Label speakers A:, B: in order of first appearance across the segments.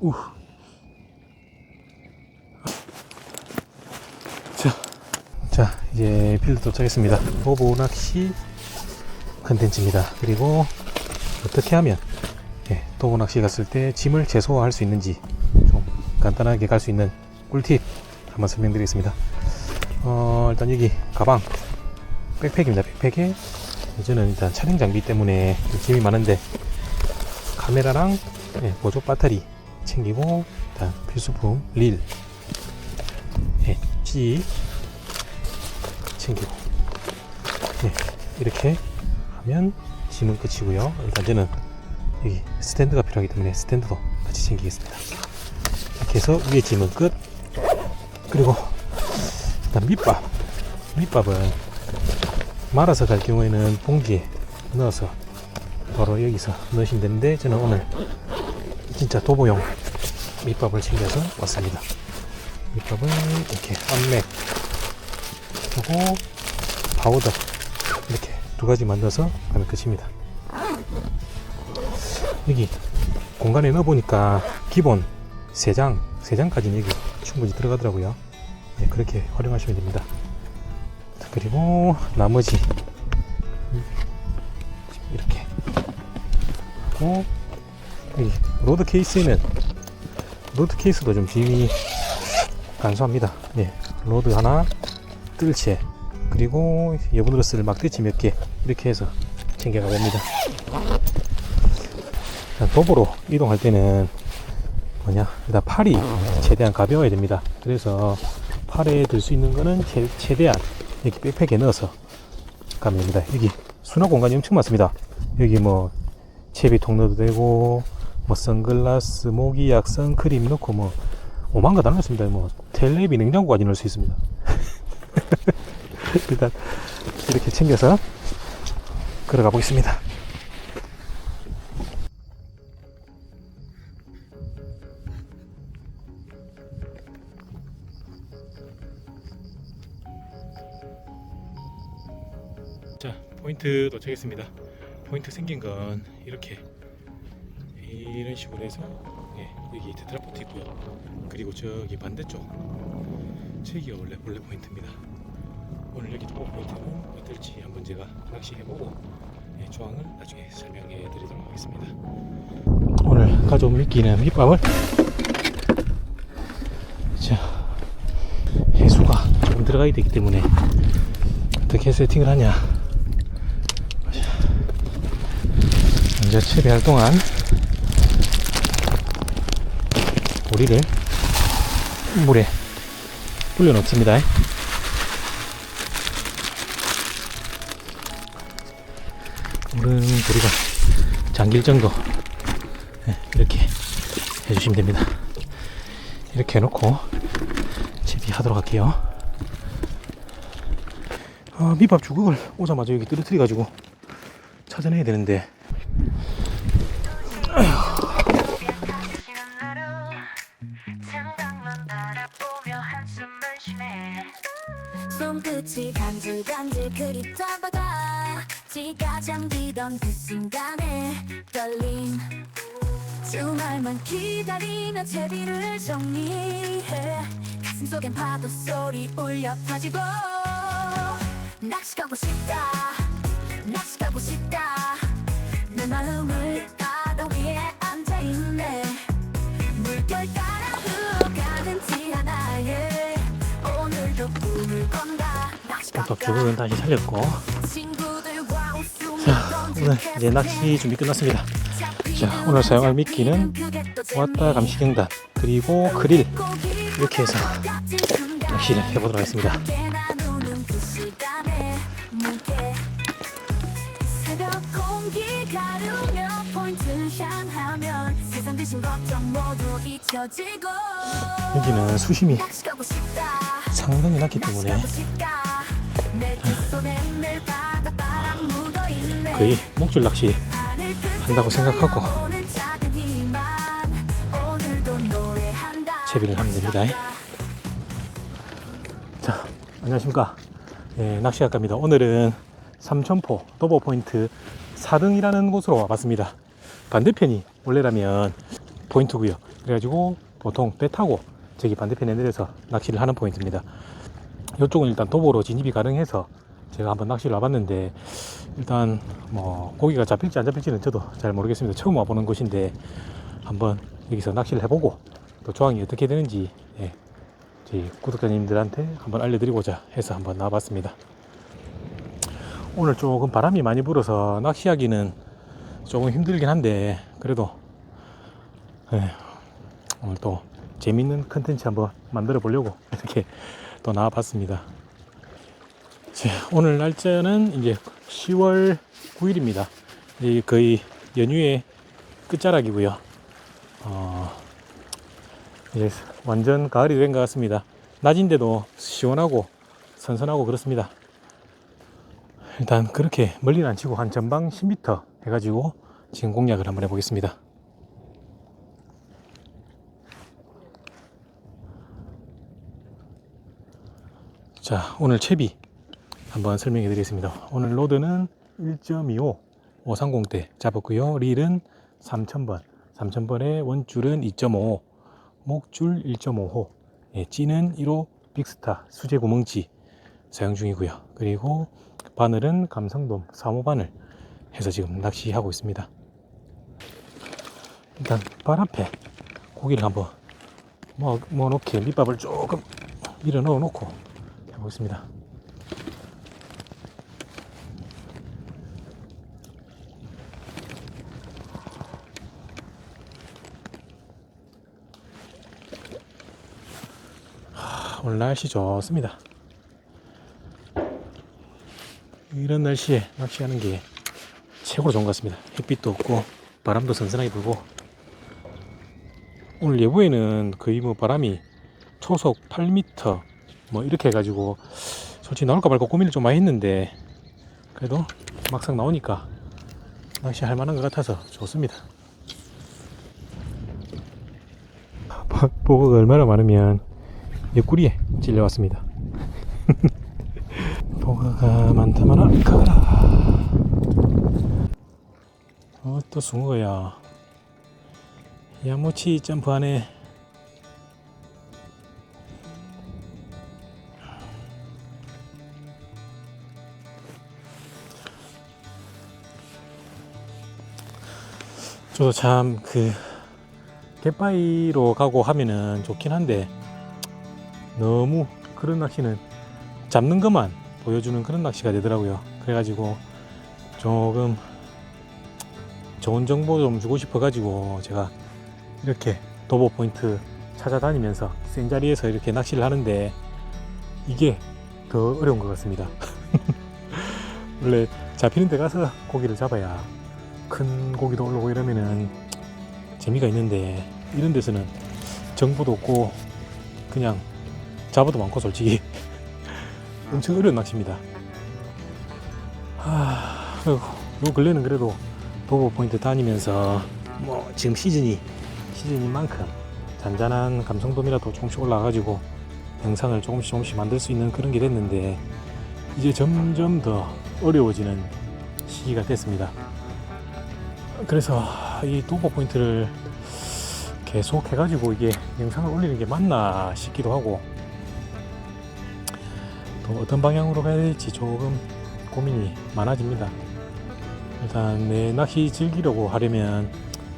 A: 우. 자, 자 이제 필드 도착했습니다. 보보 낚시 컨텐츠입니다. 그리고 어떻게 하면 예, 도보 낚시 갔을 때 짐을 최소화할 수 있는지 좀 간단하게 갈 수 있는 꿀팁 한번 설명드리겠습니다. 어, 일단 여기 가방 백팩입니다. 백팩에 저는 일단 촬영 장비 때문에 짐이 많은데 카메라랑 예, 보조 배터리 챙기고 일단 필수품 릴, 예, 찌 챙기고 예, 이렇게 하면 짐은 끝이고요. 일단 저는 여기 스탠드가 필요하기 때문에 스탠드도 같이 챙기겠습니다. 이렇게 해서 위에 짐은 끝. 그리고 일단 밑밥, 밑밥은 말아서 갈 경우에는 봉지에 넣어서 바로 여기서 넣으시면 되는데 저는 오늘 진짜 도보용 밑밥을 챙겨서 왔습니다. 밑밥은 이렇게 암맥 하고 파우더 이렇게 두 가지 만들어서 가면 끝입니다. 여기 공간에 넣어보니까 기본 3장, 3장까지는 여기 충분히 들어가더라고요. 네, 그렇게 활용하시면 됩니다. 자, 그리고 나머지 이렇게 하고 로드 케이스에는 로드 케이스도 좀 짐이 간소합니다. 네, 로드 하나, 뜰채 그리고 여분으로 쓸 막대치 몇 개 이렇게 해서 챙겨가 봅니다. 도보로 이동할 때는 뭐냐 일단 팔이 최대한 가벼워야 됩니다. 그래서 팔에 들 수 있는 거는 최, 최대한 여기 백팩에 넣어서 가면 됩니다. 여기 수납 공간이 엄청 많습니다. 여기 뭐 채비통 넣어도 되고 뭐 선글라스, 모기약, 선크림 넣고 뭐 오만 거다 넣습니다. 뭐 텔레비 냉장고까지 넣을 수 있습니다. 일단 이렇게 챙겨서 걸어가 보겠습니다. 자 포인트 도착했습니다 포인트 생긴 건 이렇게 이런 식으로 해서 예, 여기 테트라포트 있고요. 그리고 저기 반대쪽 저기가 원래 원래 포인트입니다. 오늘 여기 또 포인트는 어떨지 한번 제가 낚시 해보고 예, 조항을 나중에 설명해 드리도록 하겠습니다. 오늘 가져온 미끼는 밑밥을 자 해수가 조금 들어가야 되기 때문에 어떻게 세팅을 하냐. 먼저 채비할 동안 우리를 물에 불려 놓습니다. 물은 우리가 잠길 정도 네, 이렇게 해주시면 됩니다. 이렇게 해놓고 채비하도록 할게요. 아, 밑밥 주걱을 오자마자 여기 떨어뜨려 가지고 찾아내야 되는데
B: 창밖 손끝이 간질간질 그립다가가 지가 잠기던 그 순간에 떨림 주말만 기다리며 제비를 정리해. 가슴 속엔 파도 소리 울려 퍼지고. 낚시 가고 싶다. 낚시 가고 싶다 갈까?
A: 주걱은 다시 살렸고 자 오늘 이제 낚시 준비 끝났습니다. 자 오늘 사용할 미끼는 왔다 감시경단 그리고 그릴 이렇게 해서 낚시를 해보도록 하겠습니다. 여기는 수심이 상당히 낮기 때문에 거의 목줄 낚시 한다고 생각하고 채비를 하면 됩니다. 자 안녕하십니까 예, 낚시학과입니다. 오늘은 삼천포 도보 포인트 4등이라는 곳으로 와봤습니다. 반대편이 원래라면 포인트고요. 그래가지고 보통 배 타고 저기 반대편에 내려서 낚시를 하는 포인트입니다. 이쪽은 일단 도보로 진입이 가능해서 제가 한번 낚시를 와봤는데 일단 뭐 고기가 잡힐지 안 잡힐지는 저도 잘 모르겠습니다. 처음 와보는 곳인데 한번 여기서 낚시를 해보고 또 조항이 어떻게 되는지 예, 저희 구독자님들한테 한번 알려드리고자 해서 한번 나와봤습니다. 오늘 조금 바람이 많이 불어서 낚시하기는 조금 힘들긴 한데 그래도 예, 오늘 또 재밌는 컨텐츠 한번 만들어 보려고 이렇게 또 나와봤습니다. 자, 오늘 날짜는 이제 10월 9일입니다. 이제 거의 연휴의 끝자락이고요. 어, 이제 완전 가을이 된 것 같습니다. 낮인데도 시원하고 선선하고 그렇습니다. 일단 그렇게 멀리는 안 치고 한 전방 10m 해가지고 지금 공략을 한번 해보겠습니다. 자, 오늘 채비 한번 설명해 드리겠습니다. 오늘 로드는 1.25 530대 잡았고요. 릴은 3000번. 3000번에 원줄은 2.5, 목줄 1.5호, 예, 찌는 1호 빅스타 수제 구멍찌 사용 중이고요. 그리고 바늘은 감성돔 3호 바늘 해서 지금 낚시하고 있습니다. 일단 발 앞에 고기를 한번 뭐, 뭐 놓게 밑밥을 조금 밀어 넣어 놓고 해보겠습니다. 하, 오늘 날씨 좋습니다. 이런 날씨에 낚시하는 게 최고로 좋은 것 같습니다. 햇빛도 없고 바람도 선선하게 불고 오늘 예보에는 거의 뭐 바람이 초속 8m 뭐 이렇게 해가지고 솔직히 나올까 말까 고민을 좀 많이 했는데 그래도 막상 나오니까 낚시 할 만한 것 같아서 좋습니다. 보고가 얼마나 많으면 옆구리에 찔려왔습니다. 보가가 많다마나 가라. 어, 또 숭어야. 야무치 점프하네. 저도 참 그 갯바위로 가고 하면은 좋긴 한데 너무 그런 낚시는 잡는 것만 보여주는 그런 낚시가 되더라고요. 그래가지고 조금 좋은 정보 좀 주고 싶어가지고 제가 이렇게 도보 포인트 찾아다니면서 센 자리에서 이렇게 낚시를 하는데 이게 더 어려운 것 같습니다. 원래 잡히는 데 가서 고기를 잡아야 큰 고기도 올라오고 이러면은 재미가 있는데 이런 데서는 정보도 없고 그냥 잡아도 많고 솔직히 엄청 어려운 낚시입니다. 하, 요 근래는 그래도 도보 포인트 다니면서 뭐 지금 시즌이 시즌인 만큼 잔잔한 감성돔이라도 조금씩 올라가지고 영상을 조금씩 조금씩 만들 수 있는 그런 게 됐는데 이제 점점 더 어려워지는 시기가 됐습니다. 그래서 이 도보 포인트를 계속 해가지고 이게 영상을 올리는 게 맞나 싶기도 하고 또 어떤 방향으로 가야 될지 조금 고민이 많아집니다. 일단 내 낚시 즐기려고 하려면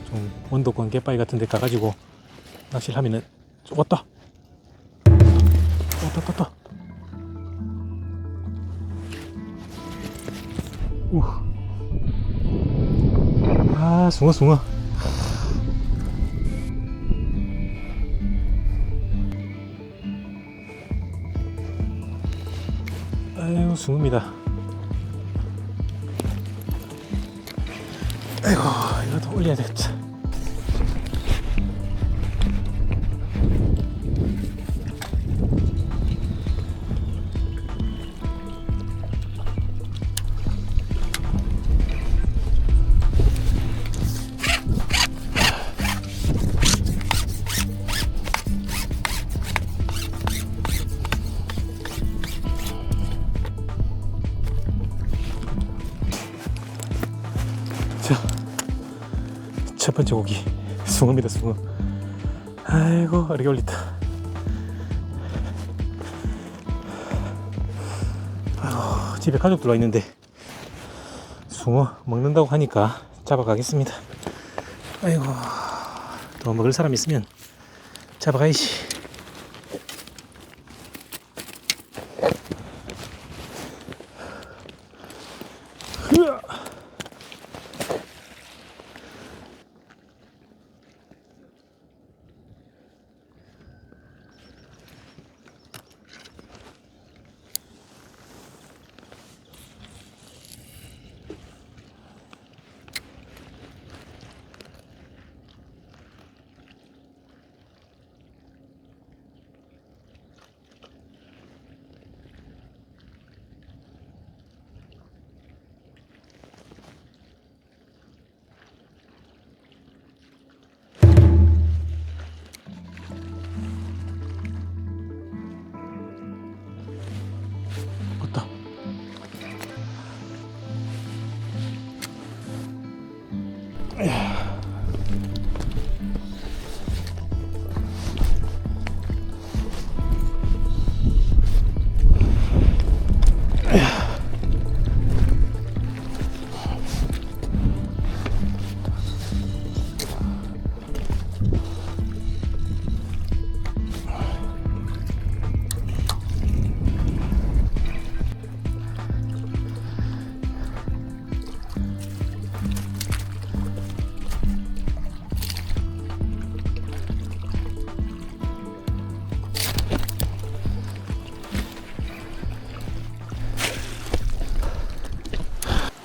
A: 좀 원도권 갯바위 같은 데 가가지고 낚시를 하면은 왔다 왔다 왔다 왔다 우. 아 숭어 숭어 아유 숭어입니다. 아이고 이것도 올려야 되겠다 번째 고기 숭어입니다 숭어. 아이고 어리게 올렸다. 아이고 집에 가족 들 와 있는데 숭어 먹는다고 하니까 잡아가겠습니다. 아이고 또 먹을 사람 있으면 잡아가야지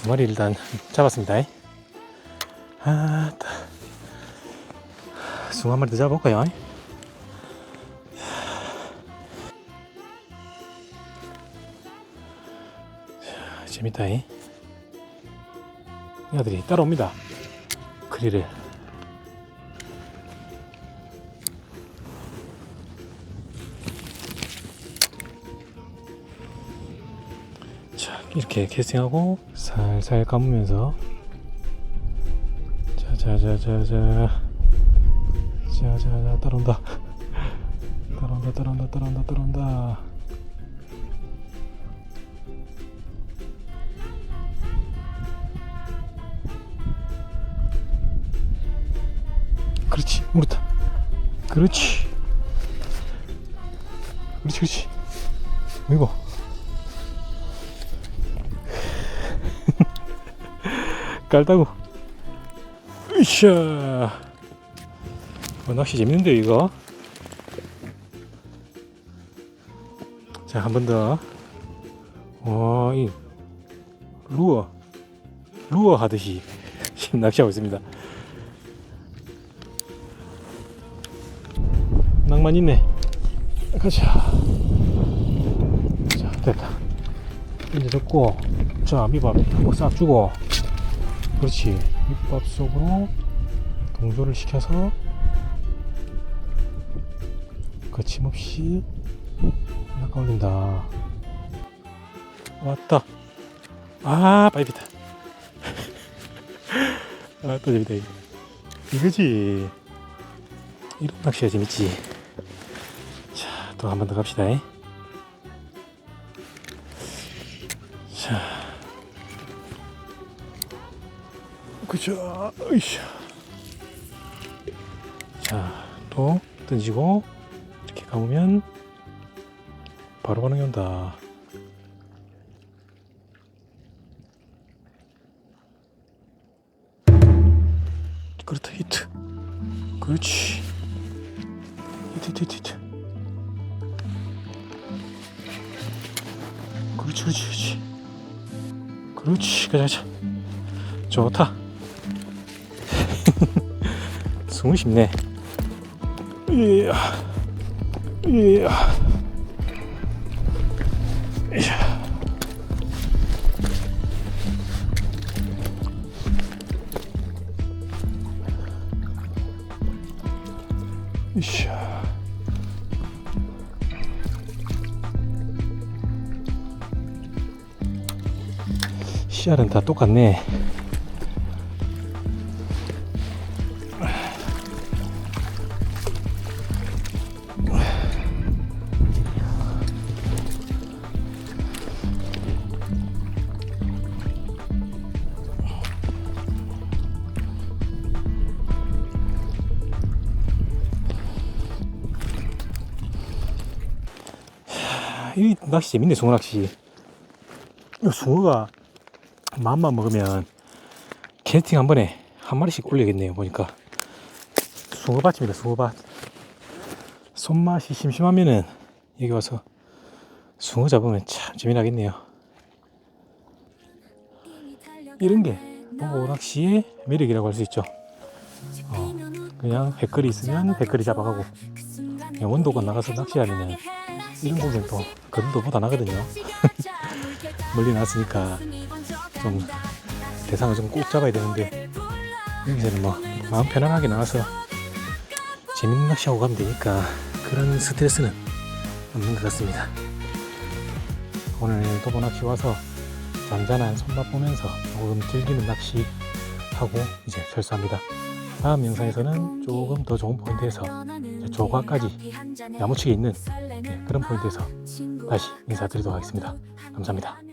A: 두 마리 일단 잡았습니다. 아, 따. 숭어 한 마리 더 잡아볼까요? 자, 재밌다. 이 아들이 따라옵니다. 크리를. 이렇게 캐스팅하고 살살 감으면서 자자자자자. 자자자 따라온다. 따라온다 따라온다 따라온다 따라온다. 그렇지 물었다. 그렇지. 그렇지 그렇지. 이거 깔다고. 으쌰. 어, 낚시 재밌는데 이거? 자 한 번더. 어, 이 루어. 루어 하듯이 지금 낚시하고 있습니다. 낭만 있네. 가자. 자 됐다. 이제 됐고 자 밑밥 한번 싹 주고 그렇지. 밑밥 속으로 동조를 시켜서 거침없이 낚아 올린다. 왔다. 아 바이비다. 아또 재밌다 이거. 이거지? 이런 낚시가 재밌지. 자 또 한 번 더 갑시다 자 그죠? 으쌰 자 또 던지고 이렇게 감으면 바로 반응이 온다. 그렇다 히트. 그렇지. 히트 히트 히트. 그렇지 그렇지 그렇지. 그렇지. 가자 가자. 좋다 숨이 쉽네 이야 이야 이야 이샤 씨알은 다 똑같네 낚시 재밌네 숭어 낚시. 이 숭어가 마음만 먹으면 캐스팅 한 번에 한 마리씩 올리겠네요 보니까. 숭어밭입니다 숭어밭. 손맛이 심심하면은 여기 와서 숭어 잡으면 참 재미나겠네요. 이런 게 보고 낚시의 매력이라고 할 수 있죠. 어, 그냥 백거리 있으면 백거리 잡아가고 원도가 나가서 낚시하면 이런 고기는 또 그림도 보다 나거든요. 멀리 나왔으니까 좀 대상을 좀 꼭 잡아야 되는데 여기서는 뭐 마음 편안하게 나와서 재밌는 낚시하고 가면 되니까 그런 스트레스는 없는 것 같습니다. 오늘 도보 낚시 와서 잔잔한 손맛 보면서 조금 즐기는 낚시 하고 이제 철수합니다. 다음 영상에서는 조금 더 좋은 포인트에서 이제 조과까지 야무치게 있는 예, 그런 포인트에서 다시 인사드리도록 하겠습니다. 감사합니다